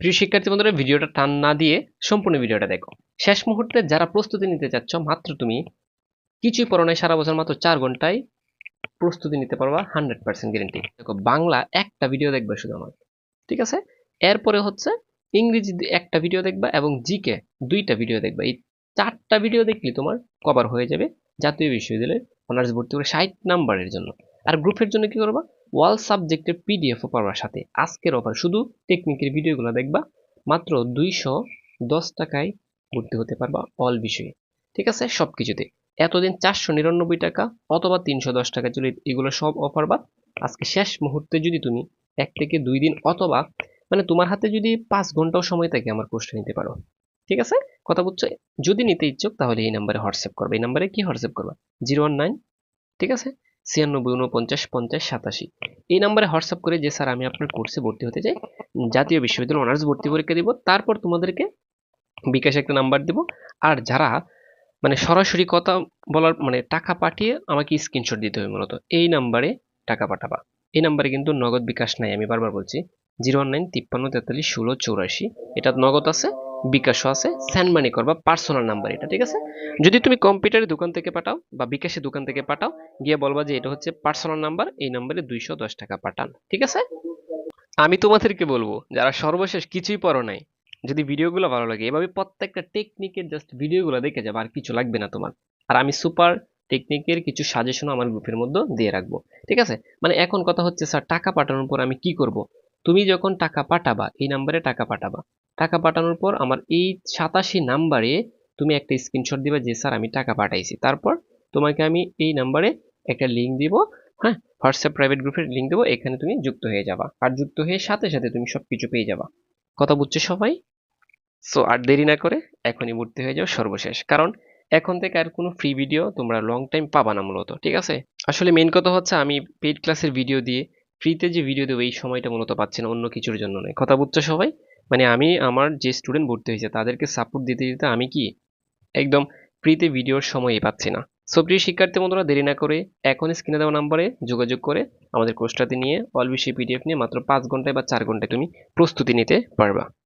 প্রিয় শিক্ষার্থী বন্ধুরা, ভিডিওটা টান না দিয়ে সম্পূর্ণ ভিডিওটা দেখো। শেষ মুহূর্তে যারা প্রস্তুতি নিতে চাচ্ছ, মাত্র তুমি কিছুই পড়ো নাই, সারা বছর মাত্র চার ঘন্টায় প্রস্তুতি নিতে পারবা হান্ড্রেড পার্সেন্ট গ্যারেন্টি দেখো, বাংলা একটা ভিডিও দেখবে শুধু ঠিক আছে? এরপরে হচ্ছে ইংরেজি একটা ভিডিও দেখবা এবং জিকে দুইটা ভিডিও দেখবা। এই চারটা ভিডিও দেখলে তোমার কভার হয়ে যাবে জাতীয় বিশ্ববিদ্যালয়ে অনার্স ভর্তি করে ষাট নাম্বারের জন্য। আর গ্রুপের জন্য কি করবা? ওয়াল সাবজেক্টের পিডিএফও পারবার সাথে। আজকের অফার শুধু টেকনিকের ভিডিওগুলো দেখবা, মাত্র দুইশো দশ টাকায় ভর্তি হতে পারবা অল বিষয়ে। ঠিক আছে? সব কিছুতে এতদিন চারশো নিরানব্বই টাকা অথবা তিনশো দশ টাকা চলে এগুলো সব অফার বাদ। আজকে শেষ মুহূর্তে যদি তুমি এক থেকে দুই দিন অথবা মানে তোমার হাতে যদি পাঁচ ঘন্টাও সময় থাকে আমার কোর্সটা নিতে পারো। ঠিক আছে? কথা বুঝছ যদি নিতে ইচ্ছুক তাহলে এই নাম্বারে হোয়াটসঅ্যাপ করবে। এই নাম্বারে কি হোয়াটসঅ্যাপ করবা? Zero one nine. ঠিক আছে? ছিয়ানব্বই উনপঞ্চাশ পঞ্চাশ, সাতাশি। এই নাম্বারে হোয়াটসঅ্যাপ করে যে স্যার আমি আপনার কোর্সে ভর্তি হতে চাই, জাতীয় বিশ্ববিদ্যালয় অনার্স ভর্তি পরীক্ষা দিব, তারপর তোমাদেরকে বিকাশে একটা নাম্বার দিব। আর যারা মানে সরাসরি কথা বলার মানে টাকা পাঠিয়ে আমাকে স্ক্রিনশট দিতে হবে মূলত, এই নাম্বারে টাকা পাঠাবা। এই নাম্বারে কিন্তু নগদ বিকাশ নাই, আমি বারবার বলছি, জিরো ওয়ান নাইন তিপ্পান্ন তেতাল্লিশ ষোলো চৌরাশি, এটা নগদ আছে। বিকাশও আছে স্যান্ড মানি করবা পার্সোনাল নাম্বার এটা, ঠিক আছে? যদি তুমি কম্পিউটারের দোকান থেকে পাঠাও বা বিকাশের দোকান থেকে পাঠাও, গিয়ে বলবা যে এটা হচ্ছে পার্সোনাল নাম্বার এই নাম্বারে দুইশো দশ টাকা পাঠান, ঠিক আছে? আমি তোমাদেরকে বলব, যারা সর্বশেষ কিছুই পড়ো নাই, যদি ভিডিওগুলো ভালো লাগে, এভাবে প্রত্যেকটা টেকনিকের জাস্ট ভিডিওগুলো দেখে যাবে, আর কিছু লাগবে না তোমার। আর আমি সুপার টেকনিকের কিছু সাজেশন আমার গ্রুপের মধ্যে দিয়ে রাখব, ঠিক আছে? মানে এখন কথা হচ্ছে স্যার টাকা পাঠানোর পর আমি কি করব? তুমি যখন টাকা পাঠাবা, এই নাম্বারে টাকা পাঠাবা টাকা পাঠানোর পর আমার এই সাতাশি নাম্বারে তুমি একটা স্ক্রিনশট দিবা যে, স্যার, আমি টাকা পাঠাইছি। তারপর তোমাকে আমি এই নাম্বারে একটা লিঙ্ক দিব হ্যাঁ? হোয়াটসঅ্যাপ প্রাইভেট গ্রুপের লিঙ্ক দেবো, এখানে তুমি যুক্ত হয়ে যাবা। আর যুক্ত হয়ে সাথে সাথে তুমি সব কিছু পেয়ে যাবা। কথা বুঝছ সবাই? সো আর দেরি না করে এখনই ভর্তি হয়ে যাও সর্বশেষ। কারণ এখন থেকে আর কোনো ফ্রি ভিডিও তোমরা লং টাইম পাবা না মূলত, ঠিক আছে? আসলে মেন কথা হচ্ছে আমি পেইড ক্লাসের ভিডিও দিয়ে ফ্রিতে যে ভিডিও দেবো, এই সময়টা মূলত পাচ্ছি না, অন্য কিছুর জন্য নয়। কথা বুঝছ সবাই? মানে আমি আমার যে স্টুডেন্ট ভর্তি হয়েছে, তাদেরকে সাপোর্ট দিতে দিতে আমি কি একদম ফ্রিতে ভিডিওর সময়ই পাচ্ছি না। সো প্রিয় শিক্ষার্থী বন্ধুরা, দেরি না করে এখন স্ক্রিনে দেওয়া নাম্বারে যোগাযোগ করে আমাদের কোর্সটাতে নিয়ে অল বিষয় পিডিএফ নিয়ে মাত্র পাঁচ ঘন্টায় বা চার ঘন্টায় তুমি প্রস্তুতি নিতে পারবা।